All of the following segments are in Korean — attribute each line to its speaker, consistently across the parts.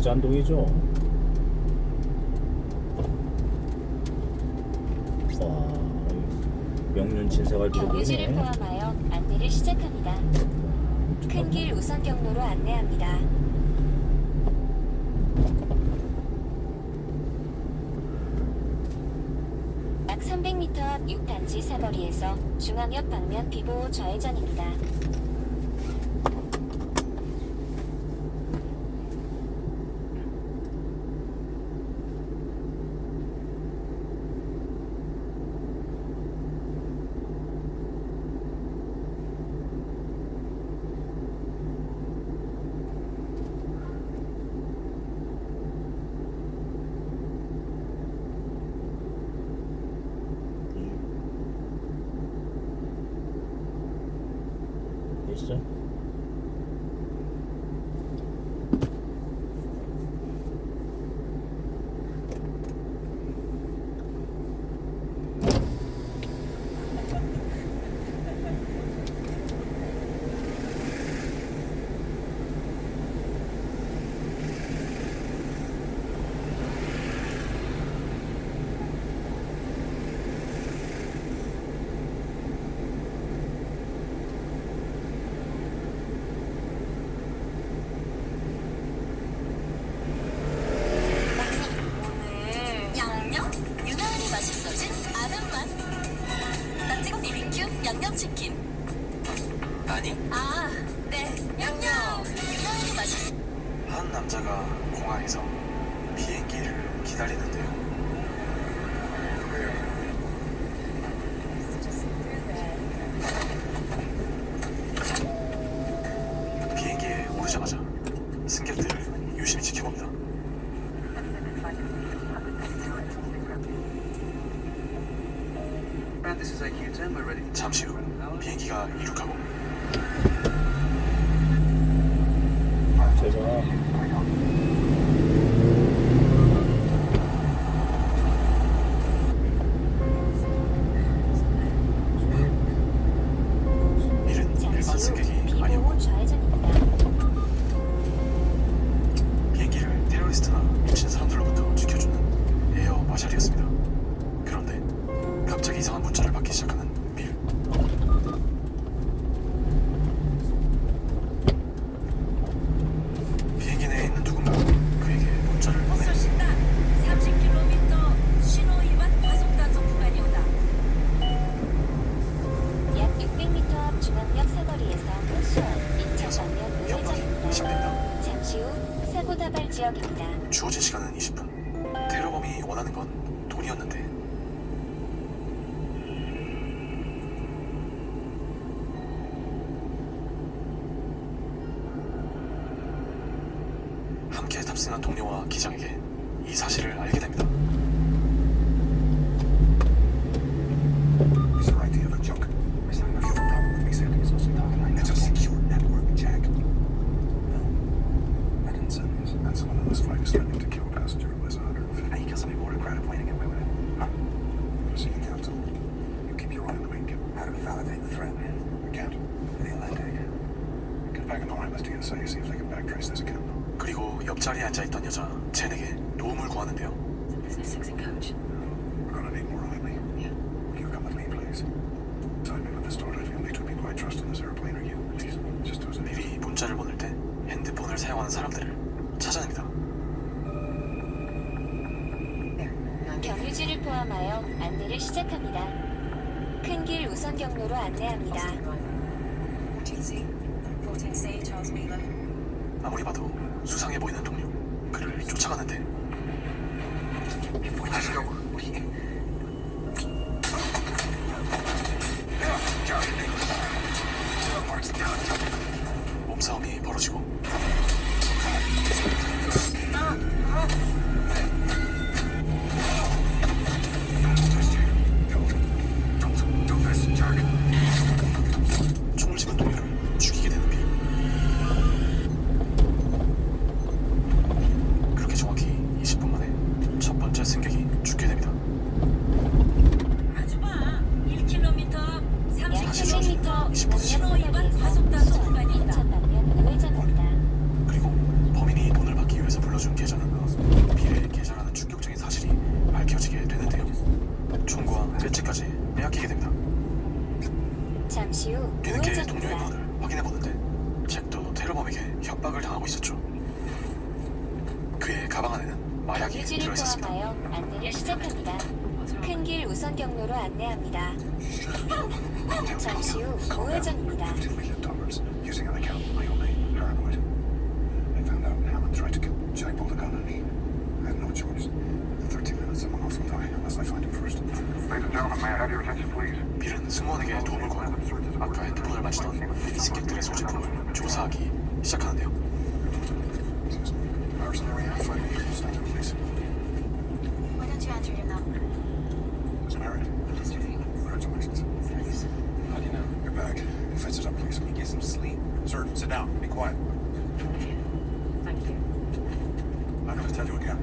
Speaker 1: 부잔동이죠. 와, 명륜
Speaker 2: 경유지를
Speaker 1: 있네.
Speaker 2: 포함하여 안내를 시작합니다. 큰 길 우선 경로로 안내합니다. 약 300m 앞 6단지 사거리에서 중앙역 방면 비보호 좌회전입니다.
Speaker 1: 있어.
Speaker 3: 오늘 양념? 유난히 맛있어진 아는 맛. 나 찍어 BBQ 양념치킨.
Speaker 4: 아니
Speaker 3: 아, 네, 양념. 유난히 맛있어.
Speaker 4: 한 남자가 공항에서 비행기를 기다리는데요. 비행기에 오르자마자 승객들을 유심히 지켜봅니다.
Speaker 5: This is AQ10, we're ready.
Speaker 4: 잠시 후 비행기가 이륙하고
Speaker 1: 제가
Speaker 4: 이른 일반 승객이 아니었고. 비행기를 테러리스트나
Speaker 2: 다발 지역입니다.
Speaker 4: 주어진 시간은 20분. 테러범이 원하는 건 돈이었는데 함께 탑승한 동료와 기장에게 이 사실을 알게 됩니다.
Speaker 6: Is your idea of a joke? If you have a problem with me sending us some time, it's a secure network, Jack. No, I didn't send these. And someone on this flight is threatening to kill a passenger who has 150. How you kill somebody more to crowd a plane and get away with it? Huh? Senior counsel. You keep your eye on the wing. How do we the threat? We can't. The Atlantic. Get back in the line, let's DSA, see if they can backtrace this account.
Speaker 4: 그리고 옆자리에 앉아있던 여자 젠에게 도움을 구하는데요.
Speaker 3: Business six and coach.
Speaker 6: We're gonna need more Riley.
Speaker 3: Yeah.
Speaker 6: Will you come with me, please? Tell me when this started. The only two people I trust on this airplane are you. Please, just do as I need.
Speaker 4: 빌이 문자를 보낼 때 핸드폰을 사용하는 사람들을 찾아냅니다.
Speaker 2: 경유지를 포함하여 안내를 시작합니다. 큰길 우선 경로로 안내합니다.
Speaker 3: 14C, 14C, Charles Wheeler.
Speaker 4: 아무리 봐도 수상해 보이는 동료 그를 쫓아가는데 몸싸움이 벌어지고 총을 집은 동료를 죽이게 되는 빌 그렇게 정확히 20분 만에 첫 번째 승객이 죽게 됩니다.
Speaker 3: 아주 봐. 1km,
Speaker 2: 약
Speaker 3: 30km
Speaker 2: 300m
Speaker 4: 이십 분
Speaker 3: 신호
Speaker 2: 중앙역
Speaker 3: 위반
Speaker 2: 사거리에서
Speaker 3: 과속 단속
Speaker 2: 수원,
Speaker 3: 구간이다.
Speaker 2: 인천 방면 우회전입니다.
Speaker 4: 그리고 열어준 계좌는 미래에 계좌라는 충격적인 사실이 밝혀지게 되는데요. 총과 배지까지 빼앗기게 됩니다.
Speaker 2: 잠시 후
Speaker 4: 뒤늦게 동료의
Speaker 2: 우회전입니다.
Speaker 4: 번호를 확인해보는데 잭도 협박을 당하고 있었죠. 그의 가방 안에는 마약이 들어있었습니다.
Speaker 2: 포함하여 안내를 시작합니다. 큰 길 우선 경로로 안내합니다. 잠시 후 우회전입니다.
Speaker 6: $15 million using an account in my own name, paranoid. I found out Hammond tried to kill Jack pulled a gun on me. I had no choice. In 13 minutes, someone else will die unless I find him first. Ladies and gentlemen, may I have your attention, please?
Speaker 4: 빌은 승무원에게 도움을 구하고 아까 핸드폰을 만지던 승객들의 소지품을 조사하기 시작하는데요.
Speaker 6: Ours area, find me. Stop the police.
Speaker 3: Why don't you enter your number?
Speaker 6: Was married. Congratulations.
Speaker 5: How do you know?
Speaker 6: Your bag. Fetch it up, please. Get some sleep. Sir, sit down. Be quiet.
Speaker 3: Thank you.
Speaker 6: I'm going to tell you again.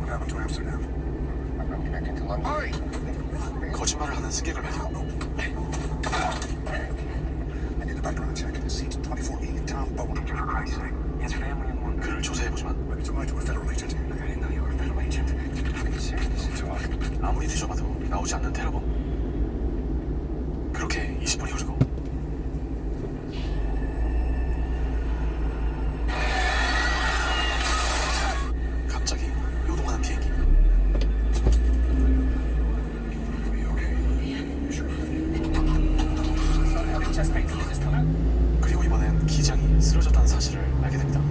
Speaker 6: What happened to Amsterdam? I'm not connecting to London. Hurry!
Speaker 4: 거짓말을 하는 승객을 발견.
Speaker 6: I need a background check. Seat 24E, Tom Bowen. Teacher, for Christ's sake. His family in London.
Speaker 4: 그를 조사해보지만
Speaker 6: Ready to lie to a federal agent. I didn't know you were a federal agent. Are you serious? Talk.
Speaker 4: 아무리 뒤져봐도 나오지 않는 테러범. 그렇게 20분이 흐르고 갑자기 요동하는 비행기.
Speaker 6: Are you okay? Sure.
Speaker 4: 그리고 이번엔 기장이 쓰러졌다는 사실을 알게 됩니다.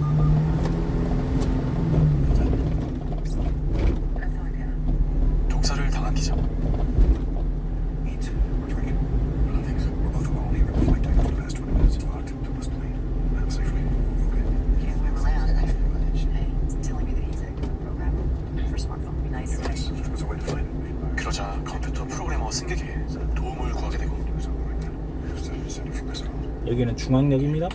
Speaker 4: 독사를 당한 기장.
Speaker 6: Eat or drink. None of these. We're both alone here. The flight time for the past 20 minutes. Locked to West Plane. Land safely. Okay.
Speaker 7: Can't we rely on it? Hey, it's telling me that he's active in the program for smartphone. Be nice.
Speaker 6: Yes, if there was a way to find it.
Speaker 4: 그러자 컴퓨터 프로그래머 승객에게 도움을 구하게 되고
Speaker 6: Do something like that. Have to send it from this phone.
Speaker 1: 여기는 중앙역입니다.